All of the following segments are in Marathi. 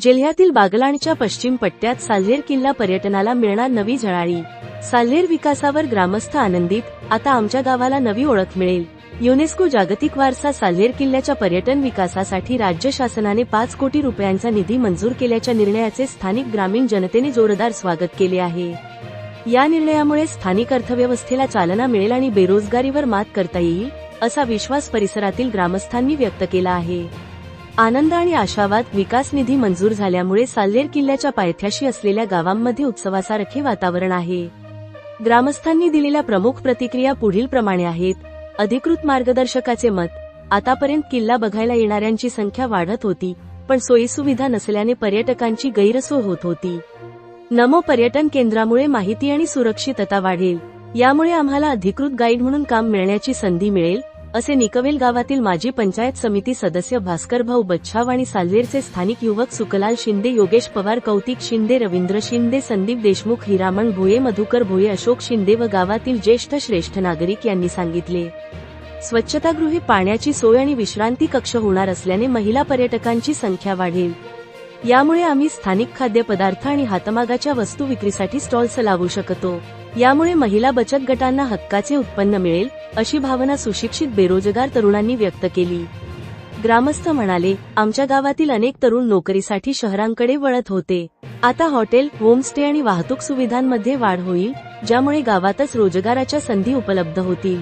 जिल्ह्यातील बागलाणच्या पश्चिम पट्ट्यात साल्हेर किल्ला पर्यटनाला मिळणार नवी झळाळी साल्हेर विकासावर ग्रामस्थ आनंदित आता आमच्या गावाला नवी ओळख मिळेल. युनेस्को जागतिक वारसा साल्हेर किल्ल्याच्या पर्यटन विकासासाठी राज्य शासनाने पाच कोटी रुपयांचा निधी मंजूर केल्याच्या निर्णयाचे स्थानिक ग्रामीण जनतेने जोरदार स्वागत केले आहे. या निर्णयामुळे स्थानिक अर्थव्यवस्थेला चालना मिळेल आणि बेरोजगारीवर मात करता येईल असा विश्वास परिसरातील ग्रामस्थांनी व्यक्त केला आहे. आनंद आणि आशावाद विकास निधी मंजूर झाल्यामुळे साल्लेर किल्ल्याच्या पायथ्याशी असलेल्या गावांमध्ये उत्सवासारखे वातावरण आहे. ग्रामस्थांनी दिलेल्या प्रमुख प्रतिक्रिया पुढील प्रमाणे आहेत. अधिकृत मार्गदर्शकाचे मत आतापर्यंत किल्ला बघायला येणाऱ्यांची संख्या वाढत होती पण सोयीसुविधा नसल्याने पर्यटकांची गैरसोय होत होती. नमो पर्यटन केंद्रामुळे माहिती आणि सुरक्षितता वाढेल यामुळे आम्हाला अधिकृत गाईड म्हणून काम मिळण्याची संधी मिळेल असे निकवेल गावातील माजी पंचायत समिती सदस्य भास्कर भाऊ बच्छाव आणि सालवेरचे स्थानिक युवक सुकलाल शिंदे योगेश पवार कौतिक शिंदे रवींद्र शिंदे संदीप देशमुख हिरामण भोये मधुकर भोये अशोक शिंदे व गावातील ज्येष्ठ श्रेष्ठ नागरिक यांनी सांगितले. स्वच्छतागृहे पाण्याची सोय आणि विश्रांती कक्ष होणार असल्याने महिला पर्यटकांची संख्या वाढेल. यामुळे आम्ही स्थानिक खाद्यपदार्थ आणि हातमागाच्या वस्तू विक्रीसाठी स्टॉल्स लावू शकतो. यामुळे महिला बचत गटांना हक्काचे उत्पन्न मिळेल अशी भावना सुशिक्षित बेरोजगार तरुणांनी व्यक्त केली. ग्रामस्थ म्हणाले आमच्या गावातील अनेक तरुण नोकरीसाठी शहरांकडे वळत होते. आता हॉटेल होमस्टे आणि वाहतूक सुविधांमध्ये वाढ होईल ज्यामुळे गावातच रोजगाराच्या संधी उपलब्ध होतील.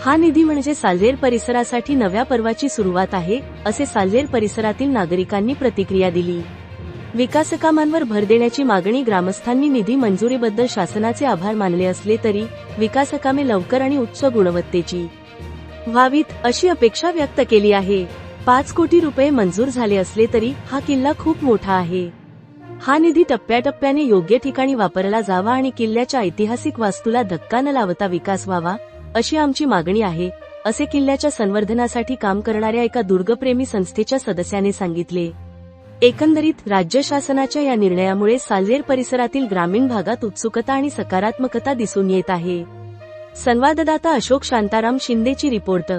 हा निधी म्हणजे साल्हेर परिसरासाठी नव्या पर्वाची सुरुवात आहे असे सालवेर परिसरातील नागरिकांनी प्रतिक्रिया दिली. विकासकामांवर भर देण्याची मागणी ग्रामस्थांनी निधी मंजुरीबद्दल शासनाचे आभार मानले असले तरी विकासकामे लवकर आणि उच्च गुणवत्तेची. व्हावीत अशी अपेक्षा व्यक्त केली आहे. पाच कोटी रुपये मंजूर झाले असले तरी हा किल्ला खूप मोठा आहे. हा निधी टप्प्याटप्प्याने योग्य ठिकाणी वापरला जावा आणि किल्ल्याच्या ऐतिहासिक वास्तूला धक्का न लावता विकास व्हावा अशी आमची मागणी आहे असे किल्ल्याच्या संवर्धनासाठी काम करणाऱ्या एका दुर्गप्रेमी संस्थेच्या सदस्याने सांगितले. एकंदरीत राज्य शासनाच्या या निर्णयामुळे सालवेर परिसरातील ग्रामीण भागात उत्सुकता आणि सकारात्मकता दिसून येत आहे. संवाददाता अशोक शांताराम शिंदेची रिपोर्ट.